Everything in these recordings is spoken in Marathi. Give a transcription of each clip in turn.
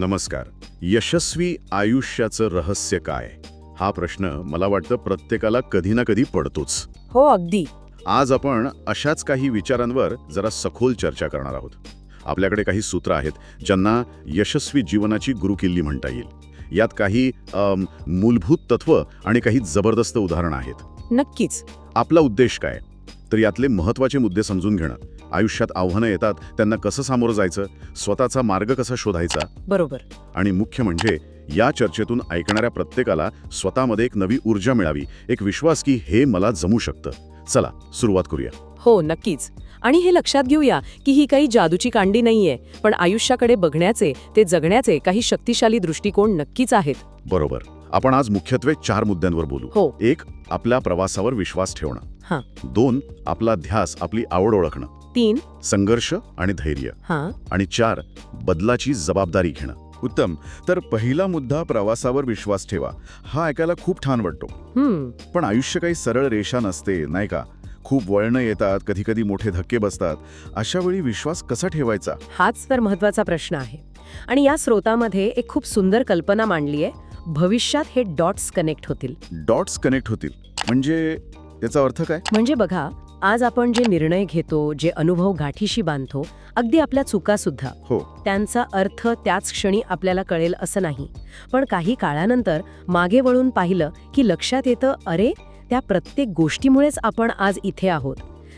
नमस्कार. यशस्वी आयुष्याचं रहस्य काय? हा प्रश्न मला वाटतं प्रत्येकाला कधी ना कधी पडतोच. हो अगदी. आज आपण अशाच काही विचारांवर जरा सखोल चर्चा करणार आहोत. आपल्याकडे काही सूत्र आहेत ज्यांना यशस्वी जीवनाची गुरुकिल्ली म्हणता येईल. यात काही अम, मूलभूत तत्व आणि काही जबरदस्त उदाहरणं आहेत. नक्कीच. आपला उद्देश काय? तर यातले महत्त्वाचे मुद्दे समजून घेणं. आयुष्यात आव्हानं येतात त्यांना कसं सामोरं जायचं स्वतःचा मार्ग कसा शोधायचा? बरोबर. आणि मुख्य म्हणजे या चर्चेतून ऐकणाऱ्या प्रत्येकाला स्वतःमध्ये एक नवी ऊर्जा मिळावी एक विश्वास की हे मला जमू शकतं. चला सुरुवात करूया. हो नक्कीच. आणि हे लक्षात घेऊया की ही काही जादूची कांडी नाहीये पण आयुष्याकडे बघण्याचे ते जगण्याचे काही शक्तिशाली दृष्टिकोन नक्कीच आहेत. बरोबर. आपण आज मुख्यत्वे चार मुद्द्यांवर बोलू. हो. एक आपल्या प्रवासावर विश्वास ठेवणं. हां. दोन आपला ध्यास आपली आवड ओळखणं. तीन. संघर्ष आणि धैर्य. हां. आणि चार बदलाची जबाबदारी घेणं. उत्तम. तर पहिला मुद्दा प्रवासावर विश्वास ठेवा. हा ऐकायला खूप छान वाटतो. हम्म. पण आयुष्य काही सरळ रेषा नसते नाही का? खूप वळणं येतात कधी कधी मोठे धक्के बसतात. अशा वेळी विश्वास कसा ठेवायचा? हाच तर महत्त्वाचा प्रश्न आहे. आणि या स्रोतामध्ये एक खूप सुंदर कल्पना मांडली आहे भविष्यात हे डॉट्स कनेक्ट होतील. डॉट्स कनेक्ट होतील. म्हणजे याचा अर्थ काय? म्हणजे बघा आज आपण जे निर्णय घेतो जे अनुभव गाठीशी बांधतो अगदी आपल्या चुका सुद्धा. हो. त्यांचा अर्थ त्याच क्षणी आपल्याला कळेल असं नाही. पण काही काळानंतर मागे वळून पाहिलं की लक्षात येतं अरे त्या प्रत्येक गोष्टीमुळेच आपण आज इथे आहोत.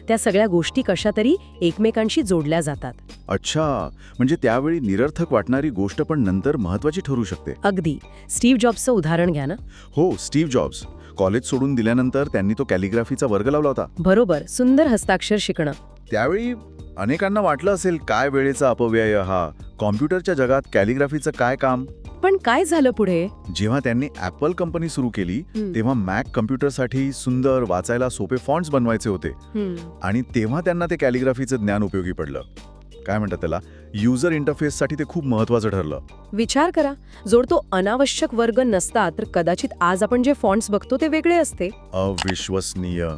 त्या सगळ्या गोष्टी कशा तरी एकमेकांशी जोडल्या जातात. अच्छा. म्हणजे त्यावेळी निरर्थक वाटणारी गोष्ट पण नंतर महत्वाची ठरू शकते. अगदी. स्टीव्ह जॉब्सचं उदाहरण घ्या ना. हो स्टीव्ह जॉब्स. कॉलेज सोडून दिल्यानंतर त्यांनी तो कॅलिग्राफीचा वर्ग लावला होता. बरोबर सुंदर हस्ताक्षर शिकणं. त्यावेळी अनेकांना वाटलं असेल काय वेळेचा अपव्यय हा? कॉम्प्युटरच्या जगात कॅलिग्राफीचं काय काम? पण काय झालं पुढे? जेव्हा त्यांनी ॲपल कंपनी सुरू केली तेव्हा मॅक कम्प्युटरसाठी सुंदर वाचायला सोपे फॉन्ट्स बनवायचे होते. आणि तेव्हा त्यांना ते कॅलिग्राफीचं ज्ञान उपयोगी पडलं. काय म्हणतात त्याला? युजर इंटरफेससाठी ते खूप महत्वाचं ठरलं. विचार करा. जर तो अनावश्यक वर्ग नसता तर कदाचित आज आपण जे फॉन्ट्स बघतो ते वेगळे असते. अविश्वसनीय.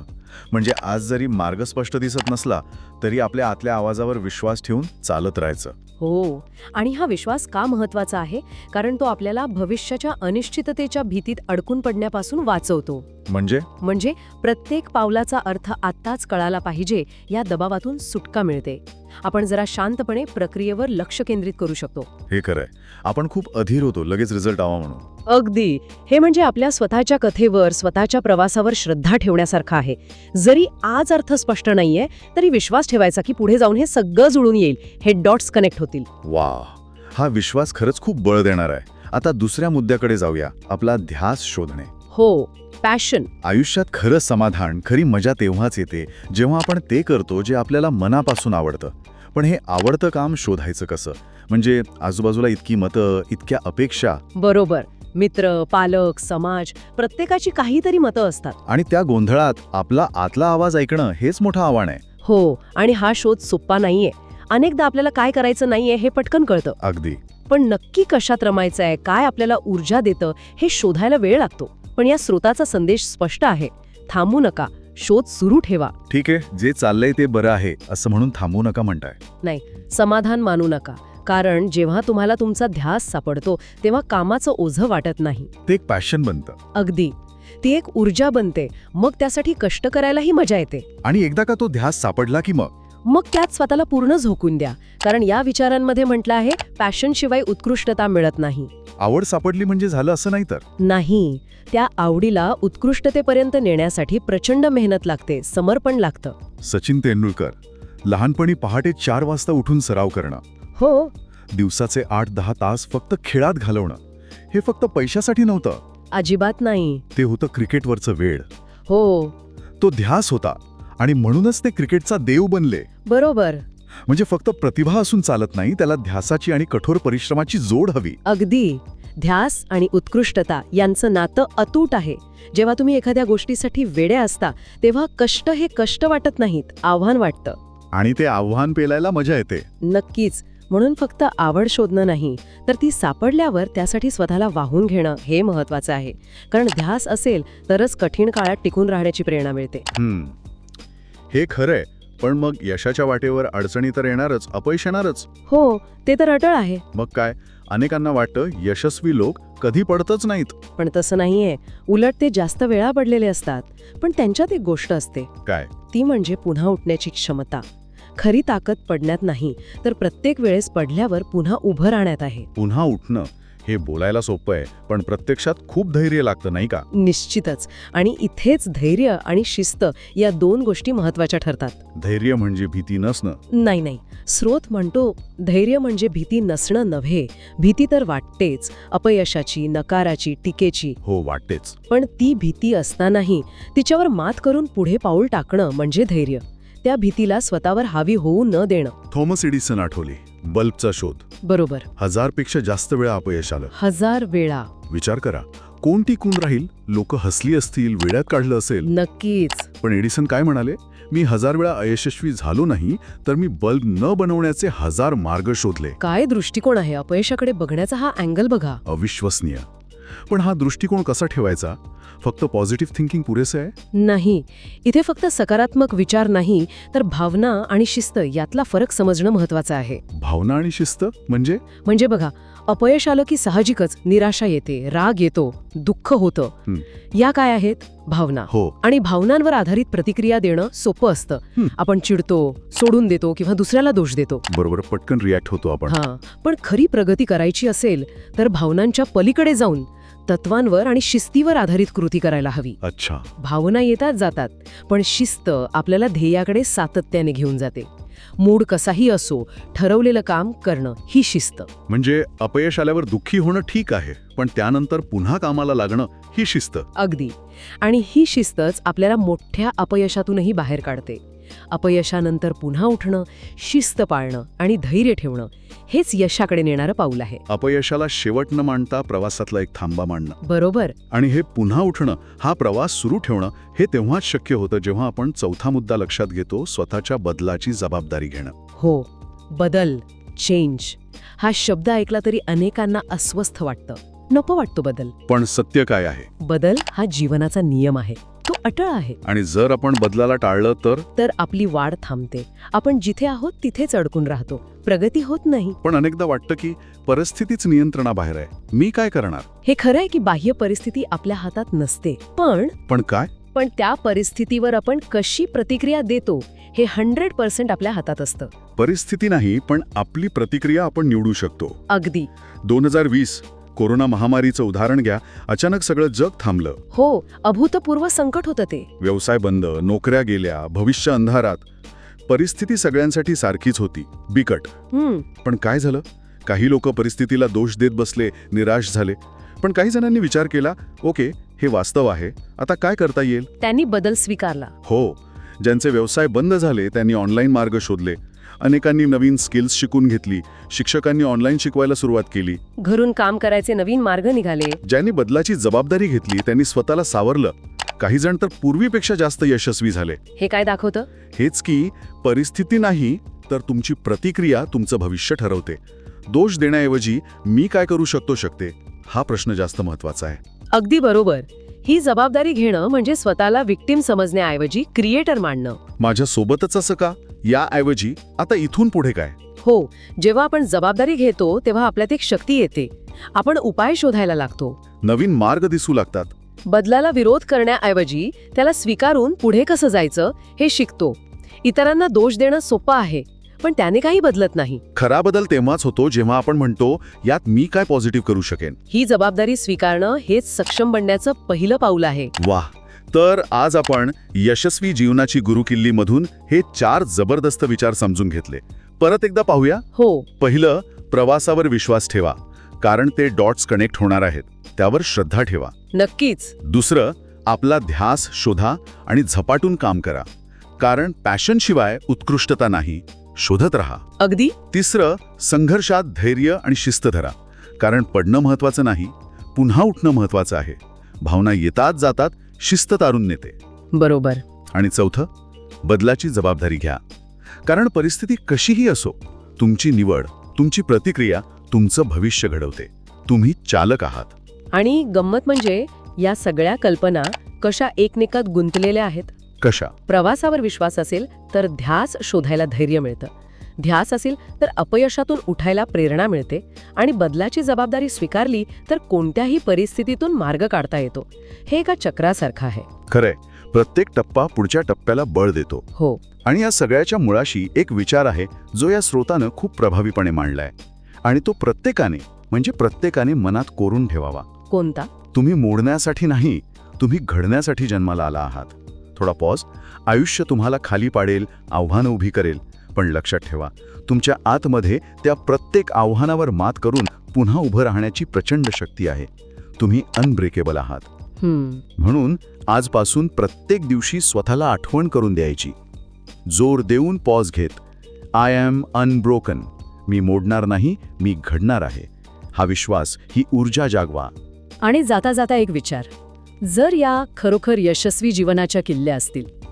म्हणजे आज जरी मार्ग स्पष्ट दिसत नसला तरी आपल्या आतल्या आवाजावर विश्वास ठेवून चालत राहायचं. हो. आणि हा विश्वास का महत्त्वाचा आहे? कारण तो आपल्याला भविष्याच्या अनिश्चिततेच्या भीतीत अडकून पडण्यापासून वाचवतो. म्हणजे? म्हणजे प्रत्येक पावलाचा अर्थ आत्ताच कळाला पाहिजे या दबावातून सुटका मिळते. आपण जरा शांतपणे प्रक्रियेवर लक्ष केंद्रित करू शकतो. हे खरंय. आपण खूप अधीर होतो लगेच रिझल्ट हवा म्हणून. अगदी. हे म्हणजे आपल्या स्वतःच्या कथेवर स्वतःच्या प्रवासावर श्रद्धा ठेवण्यासारखं आहे. जरी आज अर्थ स्पष्ट नाहीये तरी विश्वास ठेवायचा की पुढे जाऊन हे सगळं जुळून येईल. हे डॉट्स कनेक्ट होतील. वा हा विश्वास खरंच खूप बळ देणार आहे. आता दुसऱ्या मुद्द्याकडे जाऊया. आपला ध्यास शोधणे. हो पॅशन आयुष्यात खरं समाधान खरी मजा तेव्हाच येते जेव्हा आपण ते करतो जे आपल्याला मनापासून आवडतं. पण हे आवडतं काम शोधायचं कसं? म्हणजे आजूबाजूला इतकी मतं इतक्या अपेक्षा? बरोबर. मित्र पालक समाज प्रत्येकाची काहीतरी मतं असतात. आणि त्या गोंधळात आपला आतला आवाज ऐकणं हेच मोठं आव्हान आहे. हो आणि हा शोध सोप्पा नाहीये. अनेकदा आपल्याला काय करायचं नाहीये हे पटकन कळतं. अगदी. पण नक्की कशात रमायचं आहे काय आपल्याला ऊर्जा देतं हे शोधायला वेळ लागतो. पण या स्रोताचा संदेश स्पष्ट आहे. थांबू नका. शोध सुरू ठेवा. ठीक आहे. जे चाललंय ते बरं आहे असं म्हणून थांबू नका म्हणताय. नाही. समाधान मानू नका. कारण जेव्हा तुम्हाला तुमचा ध्यास सापडतो तेव्हा कामाचं ओझं वाटत नाही. ते एक पॅशन बनतं. अगदी. ती एक ऊर्जा बनते. मग त्यासाठी कष्ट करायलाही मजा येते. आणि एकदा का तो ध्यास सापडला की मग? मग त्यात स्वतःला पूर्ण झोकून द्या. कारण या विचारांमध्ये म्हटलं आहे पॅशनशिवाय उत्कृष्टता मिळत नाही. आवड सापडली म्हणजे झालं असं नाही तर? नाही. त्या आवडीला उत्कृष्टतेपर्यंत नेण्यासाठी प्रचंड मेहनत लागते समर्पण लागतं. सचिन तेंडुलकर लहानपणी पहाटे चार वाजता उठून सराव करणं. हो. दिवसाचे आठ दहा तास फक्त खेळात घालवणं. हे फक्त पैशासाठी नव्हतं. अजिबात नाही. ते होतं क्रिकेटवरचं वेळ. हो. तो ध्यास होता. आणि म्हणूनच ते क्रिकेटचा देव बनले. बरोबर. म्हणजे फक्त प्रतिभा असून चालत नाही त्याला ध्यासाची आणि कठोर परिश्रमाची जोड हवी. अगदी. ध्यास आणि उत्कृष्टता यांचं नातं अतूट आहे. जेव्हा तुम्ही एखाद्या गोष्टीसाठी वेडे असता तेव्हा कष्ट हे कष्ट वाटत नाहीत आव्हान वाटतं. आणि ते आव्हान पेलायला मजा येते. नक्कीच. म्हणून फक्त आवड शोधणं नाही तर ती सापडल्यावर त्यासाठी स्वतःला वाहून घेणं हे महत्वाचं आहे. कारण ध्यास असेल तरच कठीण काळात टिकून राहण्याची प्रेरणा मिळते. हे खरंय पण मग यशाच्या वाटेवर अडचणी तर येणारच अपयश येणारच. हो ते तर अटळ आहे. मग काय? अनेकांना वाटतं यशस्वी लोक कधी पडतच नाहीत. पण तसं नाहीये. उलट ते जास्त वेळा पडलेले असतात. पण त्यांच्यात एक गोष्ट असते. काय? ती म्हणजे पुन्हा उठण्याची क्षमता. खरी ताकद पडण्यात नाही तर प्रत्येक वेळेस पडल्यावर पुन्हा उभं राहण्यात आहे. पुन्हा उठणं? हे बोलायला सोपं आहे पण प्रत्यक्षात खूप धैर्य लागतं नाही का? निश्चितच. आणि इथेच धैर्य आणि शिस्त या दोन गोष्टी महत्त्वाच्या ठरतात. धैर्य म्हणजे भीती नसणं. नाही नाही. स्रोत म्हणतो धैर्य म्हणजे भीती नसणं नव्हे. भीती तर वाटतेच अपयशाची नकाराची टीकेची. हो वाटतेच. पण ती भीती असतानाही तिच्यावर मात करून पुढे पाऊल टाकणं म्हणजे धैर्य. त्या भीतीला स्वतःवर हावी होऊ न देणं. थॉमस एडिसन आठवले बल्बचा शोध. बरोबर. हजारपेक्षा जास्त वेळा अपयश आलं. हजार वेळा. विचार करा. कोण टिकून राहील? लोक हसली असतील वेड्यात काढलं असेल. नक्कीच. पण एडिसन काय म्हणाले? मी हजार वेळा अयशस्वी झालो नाही तर मी बल्ब न बनवण्याचे हजार मार्ग शोधले. काय दृष्टिकोन आहे? अपयशाकडे बघण्याचा हा अँगल बघा. अविश्वसनीय. पण हा दृष्टिकोन कसा ठेवायचा? फक्त पॉझिटिव्ह थिंकिंग पुरेसे आहे? नाही. इथे फक्त सकारात्मक विचार नाही तर भावना आणि शिस्त यातला फरक समजणं महत्वाचं आहे. भावना आणि शिस्त? म्हणजे? म्हणजे बघा अपयश आलं की साहजिकच निराशा येते राग येतो दुःख होतं. या काय आहेत? भावना. हो. आणि भावनांवर आधारित प्रतिक्रिया देणं सोपं असतं. आपण चिडतो सोडून देतो किंवा दुसऱ्याला दोष देतो. बरोबर पटकन रिॲक्ट होतो आपण. हा. पण खरी प्रगती करायची असेल तर भावनांच्या पलीकडे जाऊन तत्वांवर आणि शिस्तीवर आधारित कृती करायला हवी. अच्छा. भावना येतात जातात पण शिस्त आपल्याला ध्येयाकडे सातत्याने घेऊन जाते. मूड कसाही असो ठरवलेलं काम करणं ही शिस्त. म्हणजे अपयश आल्यावर दुःखी होणं ठीक आहे पण त्यानंतर पुन्हा कामाला लागणं ही शिस्त. अगदी. आणि ही शिस्तच आपल्याला मोठ्या अपयशातूनही बाहेर काढते. अपयशानंतर पुन्हा उठणं शिस्त पाळणं आणि धैर्य ठेवणं हेच यशाकडे नेणारं पाऊल आहे. अपयशाला शेवट न मांडता प्रवासातला एक थांबा मांडणं. बरोबर. आणि हे पुन्हा उठणं हा प्रवास सुरू ठेवणं हे तेव्हाच शक्य होतं जेव्हा आपण चौथा मुद्दा लक्षात घेतो स्वतःच्या बदलाची जबाबदारी घेणं. हो बदल चेंज हा शब्द ऐकला तरी अनेकांना अस्वस्थ वाटतं. नको वाटतो बदल. पण सत्य काय आहे? बदल हा जीवनाचा नियम आहे. तो अटळ आहे. आणि जर आपण बदलाला टाळलं तर? तर आपली वाढ थांबते. आपण जिथे आहोत तिथेच अडकून राहतो. प्रगती होत नाही. पण अनेकदा वाटतं की परिस्थितीच नियंत्रणाबाहेर आहे. मी काय करणार? हे खरं आहे की बाह्य परिस्थिती आपल्या हातात नसते. पण पण काय? पण त्या परिस्थितीवर आपण कशी प्रतिक्रिया देतो हे हंड्रेड पर्सेंट आपल्या हातात असतं. परिस्थिती नाही पण आपली प्रतिक्रिया आपण निवडू शकतो. अगदी. दोन हजार वीस कोरोना महामारीचं उदाहरण घ्या अचानक सगळं जग थांबलं. हो अभूतपूर्व संकट होतं ते. व्यवसाय बंद नोकऱ्या गेल्या भविष्य अंधारात. परिस्थिती सगळ्यांसाठी सारखीच होती बिकट. पण काय झालं? काही लोक परिस्थितीला दोष देत बसले निराश झाले. पण काही जणांनी विचार केला ओके हे वास्तव आहे. आता काय करता येईल? त्यांनी बदल स्वीकारला. हो ज्यांचे व्यवसाय बंद झाले त्यांनी ऑनलाईन मार्ग शोधले. अनेकांनी नवीन स्किल्स शिकून घेतली. शिक्षकांनी ऑनलाईन शिकवायला सुरुवात केली. घरून काम करायचे नवीन मार्ग निघाले. ज्यांनी बदलाची जबाबदारी घेतली त्यांनी स्वतःला सावरलं. काही जण तर पूर्वीपेक्षा जास्त यशस्वी झाले. हे काय दाखवतं? हेच की परिस्थिती नाही तर तुमची प्रतिक्रिया तुमचं भविष्य ठरवते. दोष देण्याऐवजी मी काय करू शकतो शकते? हा प्रश्न जास्त महत्त्वाचा आहे. अगदी बरोबर. ही जबाबदारी घेणं म्हणजे स्वतःला विक्टीम समजण्याऐवजी क्रिएटर मांडणं माझ्या सोबतच असं का? याऐवजी आता इथून पुढे काय? हो जेव्हा आपण जबाबदारी घेतो तेव्हा आपल्यात एक शक्ती येते. आपण उपाय शोधायला लागतो. नवीन मार्ग दिसू लागतात. बदलाला विरोध करण्याऐवजी त्याला स्वीकारून पुढे कसं जायचं हे शिकतो. इतरांना दोष देणं सोपं आहे. पण त्याने काही बदलत नाही. खरा बदल तेव्हाच होतो जेव्हा आपण म्हणतो यात मी काय पॉझिटिव्ह करू शकेन? ही जबाबदारी स्वीकारणं हेच सक्षम बनण्याचं पहिलं पाऊल आहे. वाह! तर आज आपण यशस्वी जीवनाची गुरुकिल्लीमधून हे चार जबरदस्त विचार समजून घेतले. परत एकदा पाहूया? हो. पहिलं प्रवासावर विश्वास ठेवा. कारण ते डॉट्स कनेक्ट होणार आहेत. त्यावर श्रद्धा ठेवा. नक्कीच. दुसरं आपला ध्यास शोधा आणि झपाटून काम करा. कारण पॅशनशिवाय उत्कृष्टता नाही. शोधत राहा. अगदी? तिसरं संघर्षात धैर्य आणि शिस्त धरा कारण पडणं महत्वाचं नाही पुन्हा उठणं महत्वाचं आहे. भावना येतात जातात शिस्त तारून नेते. बरोबर. आणि चौथं बदलाची जबाबदारी घ्या. कारण परिस्थिती कशीही असो तुमची निवड तुमची प्रतिक्रिया तुमचं भविष्य घडवते. तुम्ही चालक आहात. आणि गंमत म्हणजे या सगळ्या कल्पना कशा एकमेकात गुंतलेल्या आहेत? कशा? प्रवासावर विश्वास असेल तर ध्यास शोधायला धैर्य मिळतं. ध्यास असेल तर अपयशातून उठायला प्रेरणा मिळते आणि बदलाची जबाबदारी स्वीकारली तर कोणत्याही परिस्थितीतून मार्ग काढता येतो. हे एका चक्रासारखं आहे. खरंय. प्रत्येक टप्पा पुढच्या टप्प्याला बळ देतो. हो. आणि या सगळ्याच्या मुळाशी एक विचार आहे जो या स्रोतानं खूप प्रभावीपणे मांडलाय. आणि तो प्रत्येकाने म्हणजे प्रत्येकाने मनात कोरून ठेवावा. कोणता? तुम्ही मोडण्यासाठी नाही तुम्ही घडण्यासाठी जन्माला आला आहात. थोडा पॉज आयुष्य तुम्हाला खाली पाडेल आव्हानं उभी करेल. पण लक्षात ठेवा तुमच्या आतमध्ये त्या प्रत्येक आव्हानावर मात करून पुन्हा उभं राहण्याची प्रचंड शक्ती आहे. तुम्ही अनब्रेकेबल आहात. म्हणून आजपासून प्रत्येक दिवशी स्वतःला आठवण करून द्यायची. जोर देऊन पॉज घेत आय एम अनब्रोकन मी मोडणार नाही मी घडणार आहे. हा विश्वास ही ऊर्जा जागवा. आणि जाता जाता एक विचार जर या खरोखर यशस्वी जीवनाच्या किल्ल्या असतील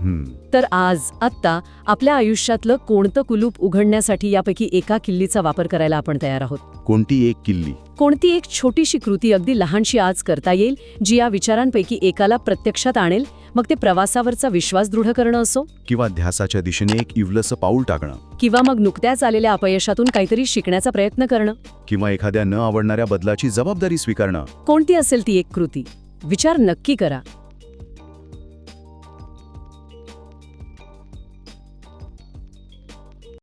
तर आज आत्ता आपल्या आयुष्यातलं कोणतं कुलूप उघडण्यासाठी यापैकी एका किल्लीचा वापर करायला आपण तयार आहोत? कोणती एक किल्ली? कोणती एक छोटीशी कृती अगदी लहानशी आज करता येईल जी या विचारांपैकी एकाला प्रत्यक्षात आणेल? मग ते प्रवासावरचा विश्वास दृढ करणं असो? किंवा ध्यासाच्या दिशेने एक इवलसं पाऊल टाकणं? किंवा मग नुकत्याच आलेल्या अपयशातून काहीतरी शिकण्याचा प्रयत्न करणं? किंवा एखाद्या न आवडणाऱ्या बदलाची जबाबदारी स्वीकारणं? कोणती असेल ती एक कृती? विचार नक्की करा.